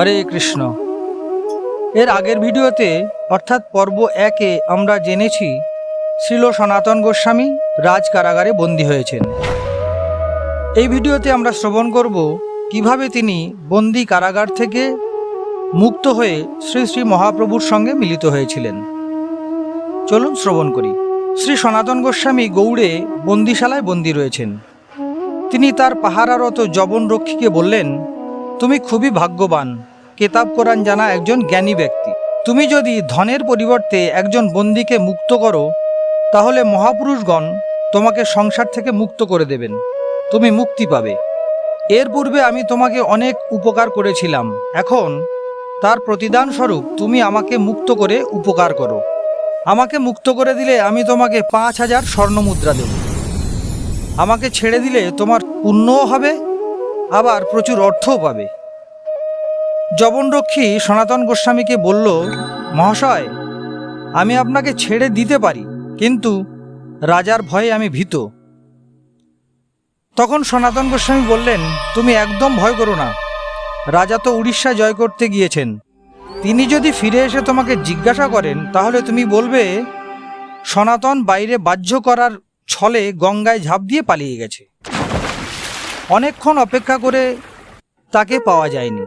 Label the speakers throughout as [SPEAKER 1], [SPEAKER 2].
[SPEAKER 1] হরে কৃষ্ণ। এর আগের ভিডিওতে, অর্থাৎ পর্ব একে আমরা জেনেছি, শ্রীল সনাতন গোস্বামী রাজ কারাগারে বন্দী হয়েছেন। এই ভিডিওতে আমরা শ্রবণ করব কীভাবে তিনি বন্দি কারাগার থেকে মুক্ত হয়ে শ্রী শ্রী মহাপ্রভুর সঙ্গে মিলিত হয়েছিলেন। চলুন শ্রবণ করি। শ্রী সনাতন গোস্বামী গৌড়ে বন্দিশালায় বন্দী রয়েছেন। তিনি তার পাহারারত জবন রক্ষীকে বললেন, তুমি খুবই ভাগ্যবান। কেতাব কোরআন জানা একজন জ্ঞানী ব্যক্তি। তুমি যদি ধনের পরিবর্তে একজন বন্দীকে মুক্ত করো, তাহলে মহাপুরুষগণ তোমাকে সংসার থেকে মুক্ত করে দেবেন। তুমি মুক্তি পাবে। এর পূর্বে আমি তোমাকে অনেক উপকার করেছিলাম। এখন তার প্রতিদান স্বরূপ তুমি আমাকে মুক্ত করে উপকার করো। আমাকে মুক্ত করে দিলে আমি তোমাকে পাঁচ হাজার স্বর্ণমুদ্রা দেব। আমাকে ছেড়ে দিলে তোমার পুণ্যও হবে, আবার প্রচুর অর্থও পাবে। জবনরক্ষী সনাতন গোস্বামীকে বলল, মহাশয়, আমি আপনাকে ছেড়ে দিতে পারি, কিন্তু রাজার ভয়ে আমি ভীত। তখন সনাতন গোস্বামী বললেন, তুমি একদম ভয় করো না। রাজা তো উড়িষ্যা জয় করতে গিয়েছেন। তিনি যদি ফিরে এসে তোমাকে জিজ্ঞাসা করেন, তাহলে তুমি বলবে, সনাতন বাইরে বাহ্য করার ছলে গঙ্গায় ঝাঁপ দিয়ে পালিয়ে গেছে। অনেকক্ষণ অপেক্ষা করে তাকে পাওয়া যায়নি।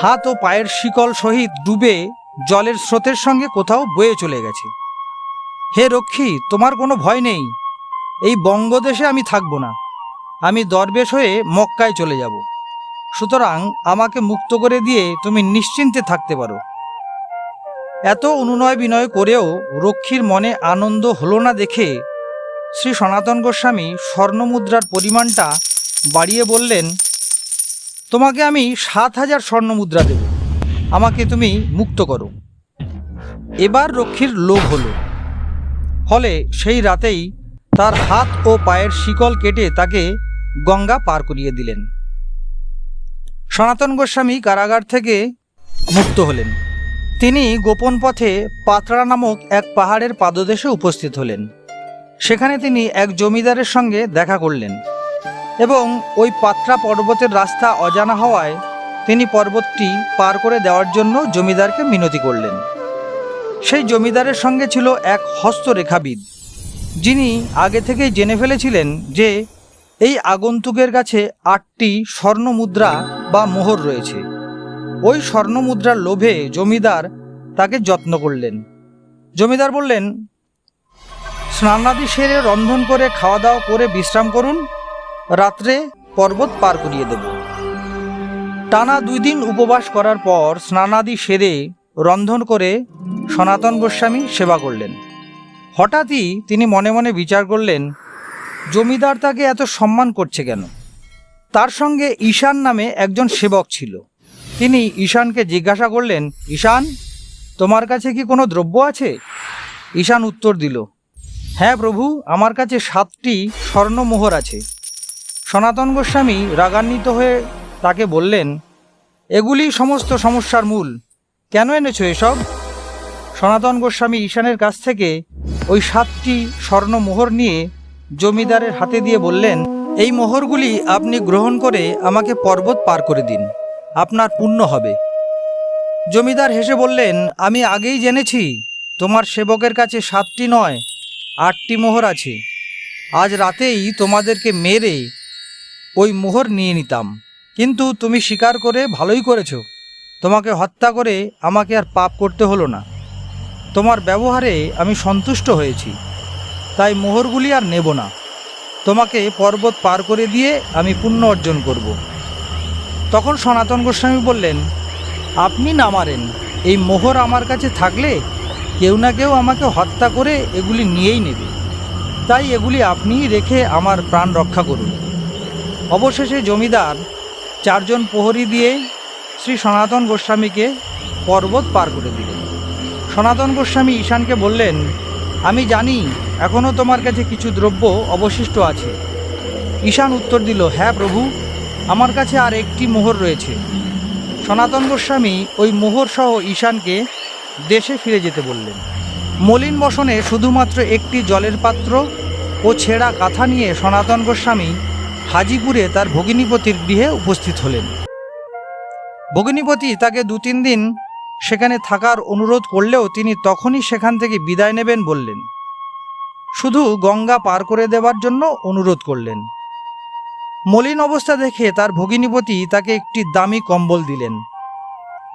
[SPEAKER 1] হাত ও পায়ের শিকল সহিত ডুবে জলের স্রোতের সঙ্গে কোথাও বয়ে চলে গেছে। হে রক্ষী, তোমার কোনো ভয় নেই। এই বঙ্গদেশে আমি থাকব না। আমি দরবেশ হয়ে মক্কায় চলে যাব। সুতরাং আমাকে মুক্ত করে দিয়ে তুমি নিশ্চিন্তে থাকতে পারো। এত অনুনয় বিনয় করেও রক্ষীর মনে আনন্দ হলো না দেখে শ্রী সনাতন গোস্বামী স্বর্ণমুদ্রার পরিমাণটা বাড়িয়ে বললেন তোমাকে আমি সাত হাজার স্বর্ণমুদ্রা দেব। আমাকে তুমি মুক্ত করো। এবার রক্ষীর লোভ হলো। ফলে সেই রাতেই তার হাত ও পায়ের শিকল কেটে তাকে গঙ্গা পার করিয়ে দিলেন। সনাতন গোস্বামী কারাগার থেকে মুক্ত হলেন। তিনি গোপন পথে পাতড়া নামক এক পাহাড়ের পাদদেশে উপস্থিত হলেন। সেখানে তিনি এক জমিদারের সঙ্গে দেখা করলেন। এবং ওই পাত্রা পর্বতের রাস্তা অজানা হওয়ায় তিনি পর্বতটি পার করে দেওয়ার জন্য জমিদারকে মিনতি করলেন। সেই জমিদারের সঙ্গে ছিল এক হস্তরেখাবিদ, যিনি আগে থেকেই জেনে ফেলেছিলেন যে এই আগন্তুকের কাছে আটটি স্বর্ণ মুদ্রা বা মোহর রয়েছে। ওই স্বর্ণ মুদ্রার লোভে জমিদার তাকে যত্ন করলেন। জমিদার বললেন, স্নানাদি সেরে রন্ধন করে খাওয়া দাওয়া করে বিশ্রাম করুন রাত্রে পর্বত পার করিয়ে দেব। টানা দুই দিন উপবাস করার পর স্নানাদি সেরে রন্ধন করে সনাতন গোস্বামী সেবা করলেন। হঠাৎই তিনি মনে মনে বিচার করলেন, জমিদার তাকে এত সম্মান করছে কেন? তার সঙ্গে ঈশান নামে একজন সেবক ছিল। তিনি ঈশানকে জিজ্ঞাসা করলেন, ঈশান, তোমার কাছে কি কোনো দ্রব্য আছে? ঈশান উত্তর দিল হ্যাঁ প্রভু, আমার কাছে সাতটি স্বর্ণমোহর আছে। সনাতন গোস্বামী রাগান্বিত হয়ে তাকে বললেন, এগুলি সমস্ত সমস্যার মূল। কেন এনেছ এসব? সনাতন গোস্বামী ঈশানের কাছ থেকে ওই সাতটি স্বর্ণমোহর নিয়ে জমিদারের হাতে দিয়ে বললেন, এই মোহরগুলি আপনি গ্রহণ করে আমাকে পর্বত পার করে দিন। আপনার পুণ্য হবে। জমিদার হেসে বললেন, আমি আগেই জেনেছি, তোমার সেবকের কাছে সাতটি নয়, আটটি মোহর আছে। আজ রাতেই তোমাদেরকে মেরে ওই মোহর নিয়ে নিতাম। কিন্তু তুমি স্বীকার করে ভালোই করেছ। তোমাকে হত্যা করে আমাকে আর পাপ করতে হলো না। তোমার ব্যবহারে আমি সন্তুষ্ট হয়েছি। তাই মোহরগুলি আর নেব না। তোমাকে পর্বত পার করে দিয়ে আমি পুণ্য অর্জন করব। তখন সনাতন গোস্বামী বললেন, আপনি না মারেন। এই মোহর আমার কাছে থাকলে কেউ না কেউ আমাকে হত্যা করে এগুলি নিয়েই নেবে। তাই এগুলি আপনিই রেখে আমার প্রাণ রক্ষা করুন। অবশেষে জমিদার চারজন প্রহরী দিয়ে শ্রী সনাতন গোস্বামীকে পর্বত পার করে দিলেন। সনাতন গোস্বামী ঈশানকে বললেন, আমি জানি এখনও তোমার কাছে কিছু দ্রব্য অবশিষ্ট আছে। ঈশান উত্তর দিল হ্যাঁ প্রভু, আমার কাছে আর একটি মোহর রয়েছে। সনাতন গোস্বামী ওই মোহর সহ ঈশানকে দেশে ফিরে যেতে বললেন। মলিন বসনে শুধুমাত্র একটি জলের পাত্র ও ছেঁড়া কাঁথা নিয়ে সনাতন গোস্বামী হাজিপুরে তার ভগিনীপতির গৃহে উপস্থিত হলেন। ভগিনীপতি তাকে দু তিন দিন সেখানে থাকার অনুরোধ করলেও তিনি তখনই সেখান থেকে বিদায় নেবেন বললেন। শুধু গঙ্গা পার করে দেওয়ার জন্য অনুরোধ করলেন। মলিন অবস্থা দেখে তার ভগিনীপতি তাকে একটি দামি কম্বল দিলেন।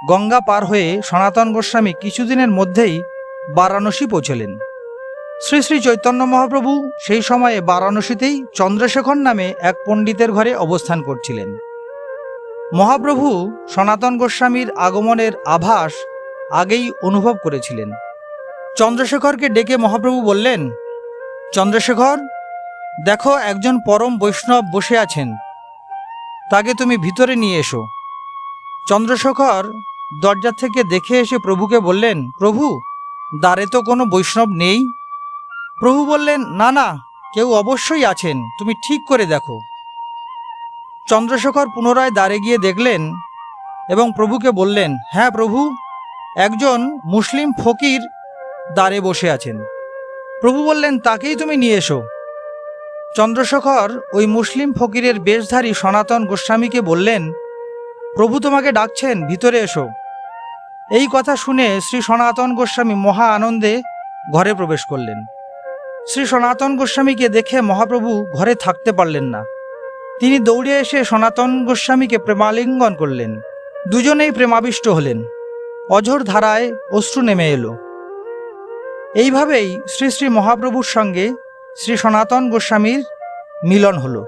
[SPEAKER 1] গঙ্গা পার হয়ে সনাতন গোস্বামী কিছুদিনের মধ্যেই বারাণসী পৌঁছলেন। শ্রী শ্রী চৈতন্য মহাপ্রভু সেই সময়ে বারাণসীতেই চন্দ্রশেখর নামে এক পণ্ডিতের ঘরে অবস্থান করছিলেন। মহাপ্রভু সনাতন গোস্বামীর আগমনের আভাস আগেই অনুভব করেছিলেন। চন্দ্রশেখরকে ডেকে মহাপ্রভু বললেন, চন্দ্রশেখর, দেখো একজন পরম বৈষ্ণব বসে আছেন। তাকে তুমি ভিতরে নিয়ে এসো। চন্দ্রশেখর দরজা থেকে দেখে এসে প্রভুকে বললেন, প্রভু, দ্বারে তো কোনো বৈষ্ণব নেই? প্রভু বললেন, না না, কেউ অবশ্যই আছেন, তুমি ঠিক করে দেখো। চন্দ্রশেখর পুনরায় দ্বারে গিয়ে দেখলেন এবং প্রভুকে বললেন হ্যাঁ প্রভু, একজন মুসলিম ফকির দ্বারে বসে আছেন। প্রভু বললেন, তাকেই তুমি নিয়ে এসো। চন্দ্রশেখর ওই মুসলিম ফকিরের বেশধারী সনাতন গোস্বামীকে বললেন, প্রভু তোমাকে ডাকছেন, ভিতরে এসো। এই কথা শুনে শ্রী সনাতন গোস্বামী মহা আনন্দে ঘরে প্রবেশ করলেন। শ্রী সনাতন গোস্বামীকে দেখে মহাপ্রভু ঘরে থাকতে পারলেন না। তিনি দৌড়ে এসে সনাতন গোস্বামীকে প্রেমালিঙ্গন করলেন। দুজনেই প্রেমাবিষ্ট হলেন। অঝোর ধারায় অশ্রু নেমে এলো। এইভাবেই শ্রী শ্রী মহাপ্রভুর সঙ্গে শ্রী সনাতন গোস্বামীর মিলন হলো।